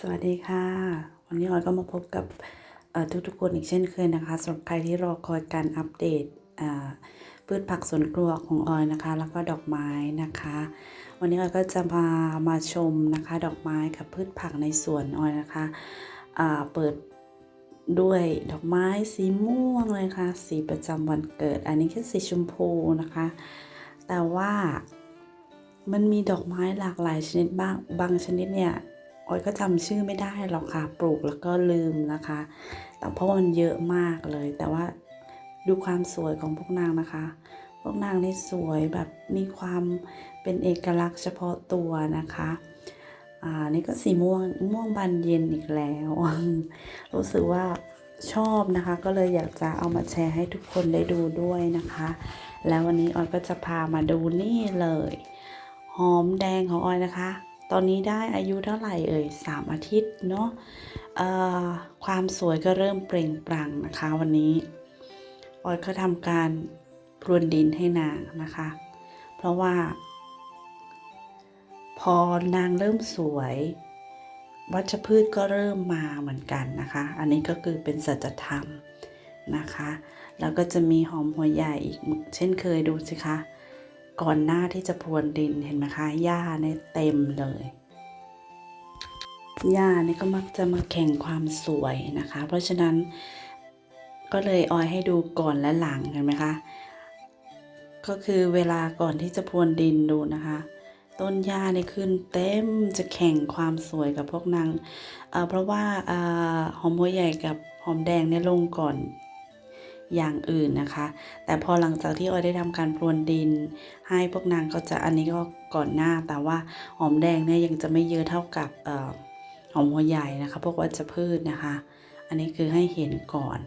สวัสดีค่ะ วันนี้ออยก็มาพบกับทุกๆคนอีกเช่นเคยนะคะสำหรับใครที่รอคอยการอัปเดตพืชผักสวนครัวของออยนะคะ แล้วก็ดอกไม้นะคะ วันนี้ออยก็จะมามาชมนะคะ ดอกไม้กับพืชผักในสวนออยนะคะเปิดด้วยดอกไม้สีม่วงเลยค่ะ สีประจำวันเกิด อันนี้คือสีชมพูนะคะ แต่ว่ามันมีดอกไม้หลากหลายชนิดบ้างบางชนิดเนี่ย ออยก็จำชื่อไม่ได้หรอกค่ะ ปลูกแล้วก็ลืมนะคะ แต่เพราะมันเยอะมากเลย แต่ว่าดูความสวยของพวกนางนะคะ พวกนางนี่สวยแบบมีความเป็นเอกลักษณ์เฉพาะตัวนะคะ อ่า นี่ก็สีม่วงม่วงบานเย็นอีกแล้ว รู้สึกว่าชอบนะคะ ก็เลยอยากจะเอามาแชร์ให้ทุกคนได้ดูด้วยนะคะ แล้ววันนี้ออยก็จะพามาดูนี่เลย หอมแดงของออยนะคะ ตอนนี้ได้อายุเท่าไหร่เอ่ยสามอาทิตย์เนาะความสวยก็เริ่มเปล่งปลั่งนะคะวันนี้ ออยก็ทำการพรวนดินให้นางนะคะ เพราะว่า พอนางเริ่มสวย วัชพืชก็เริ่มมาเหมือนกันนะคะ อันนี้ก็คือเป็นสัจธรรมนะคะ แล้วก็จะมีหอมหัวใหญ่อีกเช่นเคยดูสิคะ ก่อนหน้าที่จะพรวนดินเห็นไหมคะหญ้าเนี่ยเต็มเลยหญ้านี่ก็มักจะมาแข่งความสวยนะคะ เพราะฉะนั้นก็เลยออยให้ดูก่อนและหลังเห็นไหมคะ ก็คือเวลาก่อนที่จะพรวนดินดูนะคะ ต้นหญ้านี่ขึ้นเต็มจะแข่งความสวยกับพวกนางเอ่อเพราะว่าเอ่อหอมหัวใหญ่กับหอมแดงเนี่ยลงก่อน อย่างอื่นนะคะ แต่พอหลังจากที่ออยได้ทำการพรวนดิน ให้พวกนางก็จะอันนี้ก็ก่อนหน้าแต่ว่าหอมแดงเนี่ยยังจะไม่เยอะเท่ากับออหอมหัวใหญ่นะคะ พวกวัชพืชนะคะ อันนี้คือให้เห็นก่อน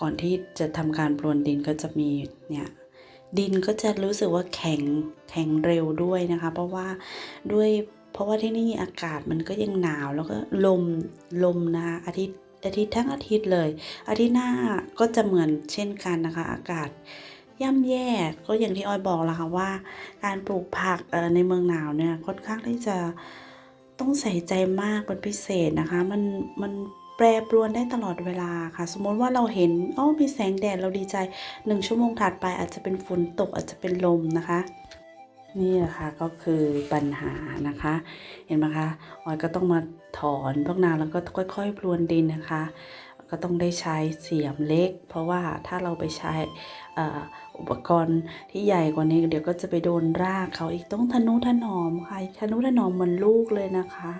ก่อนที่จะทำการพรวนดินก็จะมีเนี่ยดินก็จะรู้สึกว่าแข็งแข็งเร็วด้วยนะคะ เพราะว่าด้วยเพราะว่าที่นี่อากาศมันก็ยังหนาวแล้วก็ลมลมนะคะอาทิตย์ อาทิตย์ทั้งอาทิตย์เลย อาทิตย์หน้าก็จะเหมือนเช่นกันนะคะ อากาศย่ำแย่ก็อย่างที่ออยบอกแล้วค่ะว่า การปลูกผักในเมืองหนาวเนี่ยค่อนข้างที่จะต้องใส่ใจมากเป็นพิเศษนะคะ มันมันแปรปรวนได้ตลอดเวลาค่ะ สมมติว่าเราเห็นอ๋อมีแสงแดดเราดีใจหนึ่งชั่วโมงถัดไปอาจจะเป็นฝนตกอาจจะเป็นลมนะคะ นี่แหละคะก็คือปัญหานะคะ เห็นไหมคะออยก็ต้องมาถอนพวกนาแล้วก็ค่อยๆพรวนดินนะคะ ก็ต้องได้ใช้เสียมเล็ก เพราะว่าถ้าเราไปใช้ออุปกรณ์ที่ใหญ่กว่านี้เดี๋ยวก็จะไปโดนรากเขาอีกต้องทนุถนอมค่ะทนุถนอมเหมือนลูกเลยนะคะ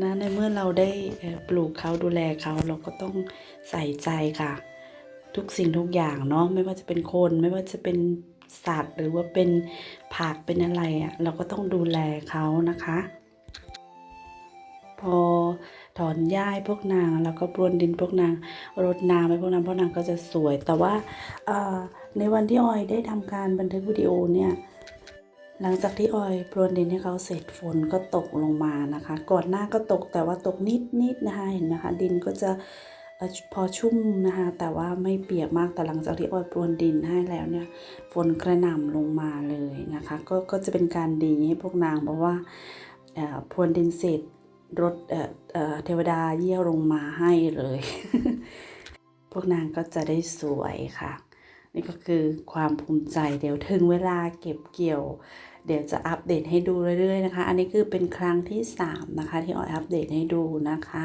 นะในเมื่อเราได้ปลูกเขาดูแลเขาเราก็ต้องใส่ใจค่ะ ทุกสิ่งทุกอย่างเนาะไม่ว่าจะเป็นคนไม่ว่าจะเป็น สัตว์ หรือว่าเป็นผักเป็นอะไรอะ่ะเราก็ต้องดูแลเขานะคะ พอถอนหญ้าพวกนางแล้วก็ปรวนดินพวกนางรดน้ำให้พวกนางพวกนางก็จะสวย แต่ว่าในวันที่ออยได้ทำการบันทึกวิดีโอเนี่ยหลังจากที่ออยพรวนดินให้เขาเสร็จฝนก็ตกลงมานะคะ ก่อนหน้าก็ตกแต่ว่าตกนิดๆนะคะเห็นไหมคะดินก็จะ พอชุ่มนะคะแต่ว่าไม่เปียกมากแต่หลังจากที่ออยพรวนดินให้แล้วเนี่ยฝนกระหน่ำลงมาเลยนะคะก็ก็จะเป็นการดีให้พวกนางเพราะว่าพรวนดินเสร็จรถเเเทวดาเยี่ยวลงมาให้เลย พวกนางก็จะได้สวยค่ะ นี่ก็คือความภูมิใจเดี๋ยวถึงเวลาเก็บเกี่ยว เดี๋ยวจะอัปเดตให้ดูเรื่อยๆนะคะ อันนี้คือเป็นครั้งที่ 3 นะคะ ที่ออยอัปเดตให้ดูนะคะ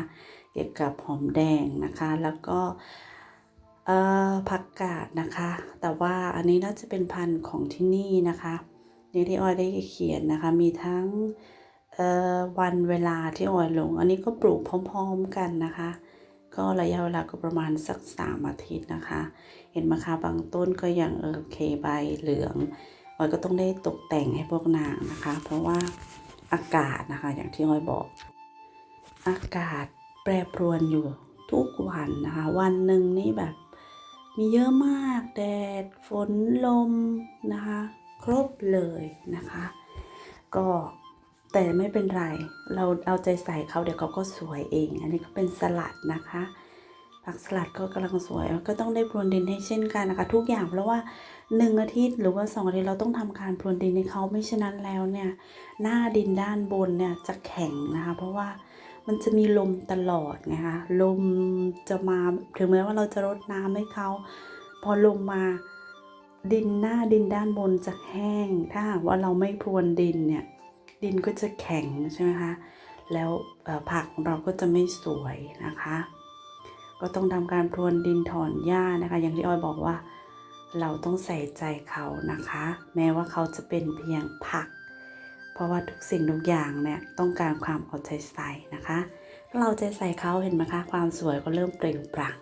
เกี่ยวกับหอมแดงนะคะ แล้วก็ผักกาดนะคะ แต่ว่าอันนี้น่าจะเป็นพันธุ์ของที่นี่นะคะนี่ที่ออยได้เขียนนะคะ มีทั้งวันเวลาที่ออยลง อันนี้ก็ปลูกพร้อมๆกันนะคะ ก็ระยะเวลาก็ประมาณสักสามอาทิตย์นะคะ เห็นไหมคะบางต้นก็ยังเออโอเคใบเหลืองออยก็ต้องได้ตกแต่งให้พวกนางนะคะ เพราะว่าอากาศนะคะ อย่างที่ออยบอก อากาศ แปรปรวนอยู่ทุกวันนะคะ วันหนึ่งนี่แบบ มีเยอะมากแดด ฝนลมนะคะ ครบเลยนะคะ ก็แต่ไม่เป็นไร เราเอาใจใส่เขาเดี๋ยวเขาก็สวยเอง อันนี้ก็เป็นสลัดนะคะผักสลัดก็กำลังสวยก็ต้องได้พรวนดินให้เช่นกันนะคะ ทุกอย่างเพราะว่าหนึ่งอาทิตย์หรือว่าสองอาทิตย์เราต้องทำการพรวนดินให้เขาไม่เช่นนั้นแล้วเนี่ย หน้าดินด้านบนเนี่ยจะแข็งนะคะ เพราะว่า มันจะมีลมตลอดไงคะลมจะมาถึงแม้ว่าเราจะรดน้ำให้เขา พอลมมาดินหน้าดินด้านบนจะแห้ง ถ้าหากว่าเราไม่พรวนดินเนี่ยดินก็จะแข็งใช่ไหมคะแล้วผักเราก็จะไม่สวยนะคะ ก็ต้องทำการพรวนดินถอนหญ้านะคะ อย่างที่ออยบอกว่าเราต้องใส่ใจเขานะคะ แม้ว่าเขาจะเป็นเพียงผัก เพราะว่าทุกสิ่งทุกอย่างเนี่ยต้องการความเอาใจใส่นะคะเราใจใส่เขาเห็นไหมคะ ความสวยก็เริ่มเปล่งปลั่ง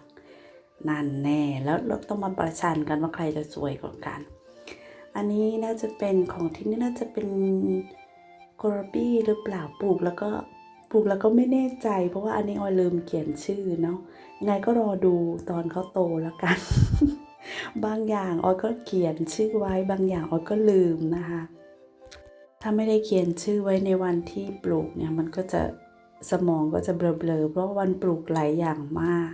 นั่นแน่แล้วเราต้องมาประชันกันว่าใครจะสวยกว่ากัน อันนี้น่าจะเป็นของที่นี่น่าจะเป็นกราบี้หรือเปล่าปลูกแล้วก็ปลูกแล้วก็ไม่แน่ใจ เพราะว่าอันนี้ออยลืมเขียนชื่อเนาะยังไงก็รอดูตอนเขาโตแล้วกัน บางอย่างออยก็เขียนชื่อไว้บางอย่างออยก็ลืมนะคะ ถ้าไม่ได้เขียนชื่อไว้ในวันที่ปลูกเนี่ยมันก็จะสมองก็จะเบลอๆเพราะว่าวันปลูกหลายอย่างมาก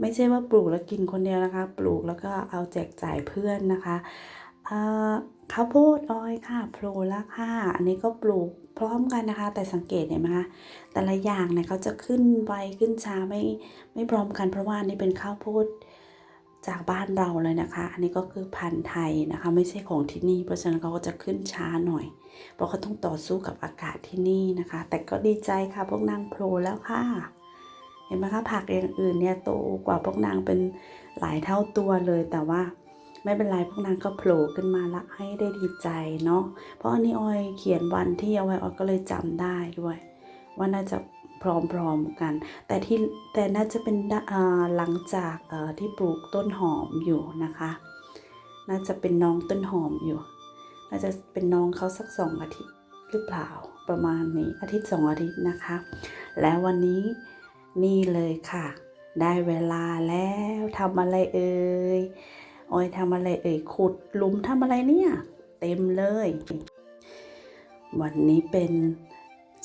ไม่ใช่ว่าปลูกแล้วกินคนเดียวนะคะ ปลูกแล้วก็เอาแจกจ่ายเพื่อนนะคะข้าวโพดอ้อยค่ะโผล่แล้วค่ะอันนี้ก็ปลูกพร้อมกันนะคะ แต่สังเกตเห็นไหมคะแต่ละอย่างเนี่ยเขาจะขึ้นไวขึ้นช้าไม่ไม่พร้อมกัน เพราะว่านนี้เป็นข้าวโพดจากบ้านเราเลยนะคะ อันนี้ก็คือพันธุ์ไทยนะคะ ไม่ใช่ของที่นี่เพราะฉะนั้นเขาก็จะขึ้นช้าหน่อย เพราะเขาต้องต่อสู้กับอากาศที่นี่นะคะ แต่ก็ดีใจค่ะพวกนางโผล่แล้วค่ะ เห็นไหมคะผักอย่างอื่นเนี่ยโตกว่าพวกนางเป็นหลายเท่าตัวเลย แต่ว่าไม่เป็นไรพวกนางก็โผล่ขึ้นมาละให้ได้ดีใจเนาะ เพราะอันนี้ออยเขียนวันที่เอาไว้ออยก็เลยจำได้ด้วย ว่าน่าจะพร้อมๆกัน แต่ที่แต่น่าจะเป็นหลังจากที่ปลูกต้นหอมอยู่นะคะ น่าจะเป็นน้องต้นหอมอยู่ น่าจจะเป็นน้องเขาสักสองอาทิตย์หรือเปล่าประมาณนี้อาทิตย์สองอาทิตย์นะคะ แล้ววันนี้นี่เลยค่ะ ได้เวลาแล้วทำอะไรเอ่ยออยทำอะไรเอ่ยขุดหลุมทำอะไรเนี่ย เต็มเลย วันนี้เป็น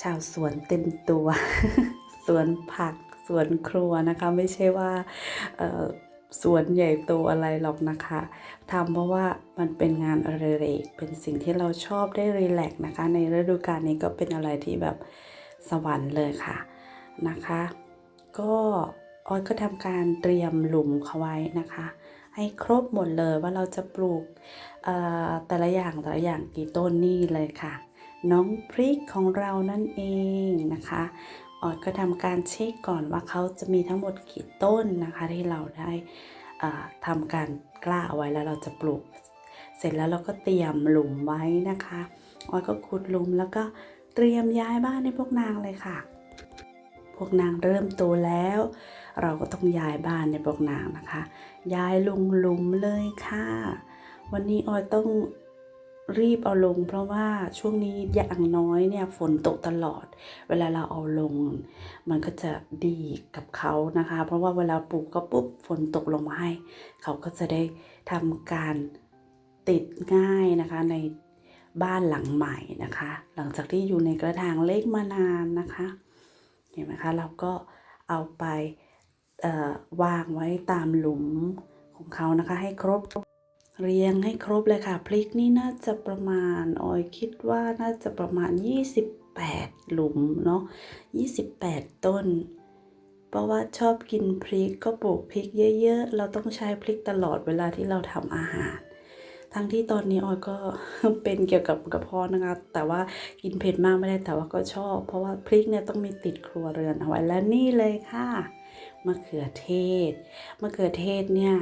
ชาวสวนเต็มตัว สวนผักสวนครัวนะคะ ไม่ใช่ว่า สวนใหญ่โตอะไรหรอกนะคะทำเพราะว่ามันเป็นงานอดิเรกเป็นสิ่งที่เราชอบได้รีแลกซ์นะคะ ในฤดูกาลนี้ก็เป็นอะไรที่แบบสวรรค์เลยค่ะนะคะ ก็ออยก็ทำการเตรียมหลุมเขาไว้นะคะ ให้ครบหมดเลยว่าเราจะปลูกแต่ละอย่างแต่ละอย่างกี่ต้นนี่เลยค่ะ น้องพริกของเรานั่นเองนะคะ ออยก็ทำการเช็คก่อนว่าเขาจะมีทั้งหมดกี่ต้นนะคะ ที่เราได้ทำการกล้าเอาไว้แล้วเราจะปลูก เสร็จแล้วเราก็เตรียมหลุมไว้นะคะออยก็ขุดหลุมแล้วก็เตรียมย้ายบ้านให้พวกนางเลยค่ะ พวกนางเริ่มโตแล้ว เราก็ต้องย้ายบ้านในพวกนางนะคะ ย้ายลงหลุมเลยค่ะ วันนี้ออยต้อง รีบเอาลง เพราะว่าช่วงนี้อย่างน้อยเนี่ยฝนตกตลอด เวลาเราเอาลง มันก็จะดีกับเขานะคะ เพราะว่าเวลาปลูกก็ปุ๊บฝนตกลงมาให้ เขาก็จะได้ทำการติดง่ายนะคะในบ้านหลังใหม่นะคะ หลังจากที่อยู่ในกระถางเล็กมานานนะคะเห็นไหมคะเราก็เอาไปวางไว้ตามหลุมของเขานะคะให้ครบ เรียงให้ครบเลยค่ะพริกนี่น่าจะประมาณออยคิดว่าน่าจะประมาณ 28 หลุมเนาะ28 ต้น เพราะว่าชอบกินพริกก็ปลูกพริกเยอะ ๆ เราต้องใช้พริกตลอดเวลาที่เราทำอาหาร ทั้งที่ตอนนี้ออยก็เป็นเกี่ยวกับกระเพาะนะคะ แต่ว่ากินเผ็ดมากไม่ได้แต่ว่าก็ชอบ เพราะว่าพริกเนี่ยต้องมีติดครัวเรือนเอาไว้และนี่เลยค่ะ มะเขือเทศ มะเขือเทศเนี่ย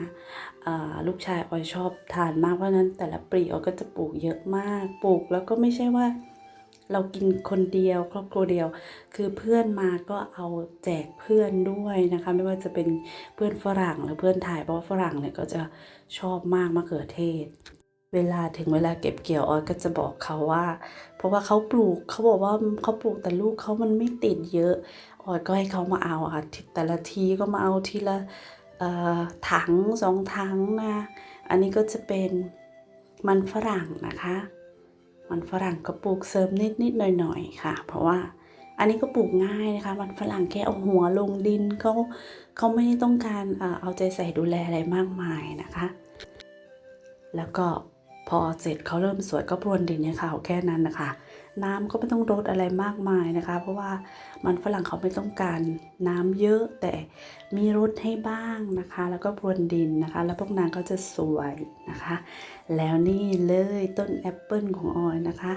ลูกชายออยชอบทานมากเพราะนั้นแต่ละปลีออยก็จะปลูกเยอะมาก ปลูกแล้วก็ไม่ใช่ว่าเรากินคนเดียวครอบครัวเดียว คือเพื่อนมาก็เอาแจกเพื่อนด้วยนะคะ ไม่ว่าจะเป็นเพื่อนฝรั่งหรือเพื่อนไทยเพราะว่าฝรั่งเนี่ยก็จะชอบมากมะเขือเทศ เวลาถึงเวลาเก็บเกี่ยวออยก็จะบอกเขาว่า เพราะว่าเขาปลูกเขาบอกว่าเขาปลูกแต่ลูกเขามันไม่ติดเยอะ ออยก็ให้เขามาเอาอะทีแต่ละทีก็มาเอาทีละถังสองถังนะอันนี้ก็จะเป็นมันฝรั่งนะคะ มันฝรั่งก็ปลูกเสริมนิดนิดหน่อยหน่อยค่ะ เพราะว่าอันนี้ก็ปลูกง่ายนะคะ มันฝรั่งแค่เอาหัวลงดินเขาเขาไม่ได้ต้องการเอ่อเอาใจใส่ดูแลอะไรมากมายนะคะ แล้วก็พอเสร็จเขาเริ่มสวยก็พรวนดินเนี่ยค่ะแค่นั้นนะคะ น้ำก็ไม่ต้องรดอะไรมากมายนะคะ เพราะว่ามันฝรั่งเขาไม่ต้องการน้ำเยอะแต่มีรดให้บ้างนะคะ แล้วก็พรวนดินนะคะ แล้วพวกนางก็จะสวยนะคะ แล้วนี่เลยต้นแอปเปิลของออยนะคะ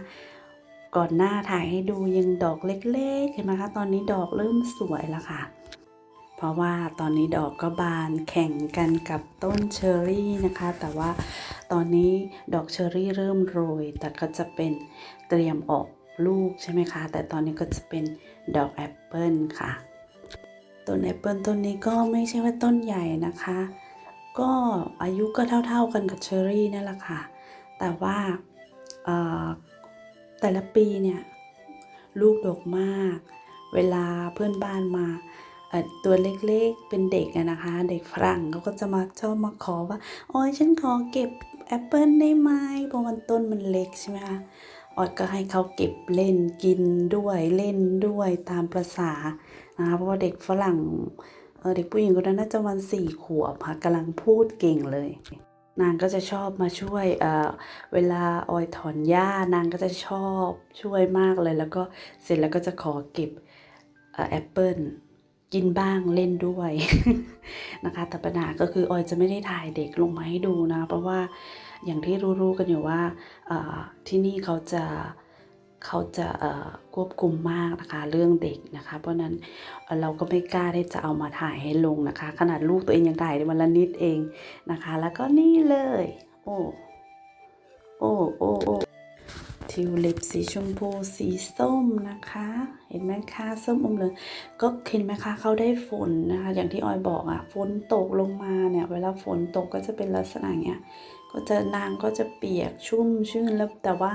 ก่อนหน้าถ่ายให้ดูยังดอกเล็กๆเห็นไหมคะตอนนี้ดอกเริ่มสวยแล้วค่ะ เพราะว่าตอนนี้ดอกก็บานแข่งกันกับต้นเชอรี่นะคะ แต่ว่าตอนนี้ดอกเชอรี่เริ่มโรย แต่ก็จะเป็นเตรียมออกลูกใช่ไหมคะ แต่ตอนนี้ก็จะเป็นดอกแอปเปิลค่ะ ต้นแอปเปิลต้นนี้ก็ไม่ใช่ว่าต้นใหญ่นะคะ ก็อายุก็เท่า ๆกันกับเชอรี่นั่นแหละค่ะ แต่ว่าเอ่อแต่ละปีเนี่ยลูกดกมาก เวลาเพื่อนบ้านมา ตัวเล็กๆ เป็นเด็กนะคะ เด็กฝรั่งเขาก็จะมาชอบมาขอว่าโอ้ยฉันขอเก็บแอปเปิลได้ไหมเพราะมันต้นมันเล็กใช่ไหมคะออดก็ให้เขาเก็บเล่นกินด้วยเล่นด้วยตามประษานะคะเพราะว่าเด็กฝรั่งเเด็กผู้หญิงคนนั้นน่าจะวันสี่ขวบค่ะกำลังพูดเก่งเลย นางก็จะชอบมาช่วยเเวลาออยถอนหญ้านางก็จะชอบช่วยมากเลย แล้วก็เสร็จแล้วก็จะขอเก็บแอปเปิล กินบ้างเล่นด้วยนะคะ แต่ปัญหาก็คือออยจะไม่ได้ถ่ายเด็กลงมาให้ดูนะ เพราะว่าอย่างที่รู้ๆกันอยู่ว่าที่นี่เขาจะเขาจะควบคุมมากนะคะเรื่องเด็กนะคะ เพราะนั้นเเราก็ไม่กล้าที่จะเอามาถ่ายให้ลงนะคะ ขนาดลูกตัวเองยังถ่ายได้วันละนิดเองนะคะ แล้วก็นี่เลย โอ้โอ้โอ้โอ้ ทิวลิปสีชมพูสีส้มนะคะ เห็นไหมคะส้มอมเหลืองก็เห็นไหมคะเขาได้ฝนนะคะ อย่างที่ออยบอกอะ่ะฝนตกลงมาเนี่ย เวลาฝนตกก็จะเป็นลักษณะเนี้ยก็จะนางก็จะเปียกชุ่มชื่นแล้วแต่ว่า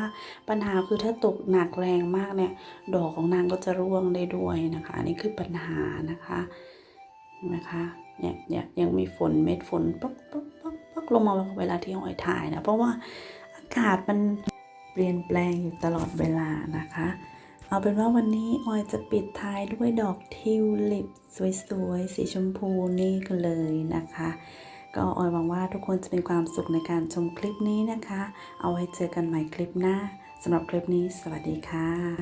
ปัญหาคือถ้าตกหนักแรงมากเนี่ย ดอกของนางก็จะร่วงได้ด้วยนะคะ อันนี่คือปัญหานะคะเห็นไหมคะเนี่ยเนี่ยยังมีฝนเม็ดฝนป๊อกป๊อกป๊อกป๊อกลงมาเวลาที่ออยถ่ายนะเพราะว่าอากาศมัน เปลี่ยนแปลงอยู่ตลอดเวลานะคะ เอาเป็นว่าวันนี้ออยจะปิดท้ายด้วยดอกทิวลิปสวยๆสีชมพูนี่กันเลยนะคะ ก็ออยหวังว่าทุกคนจะมีความสุขในการชมคลิปนี้นะคะ เอาไว้เจอกันใหม่คลิปหน้าสำหรับคลิปนี้ สวัสดีค่ะ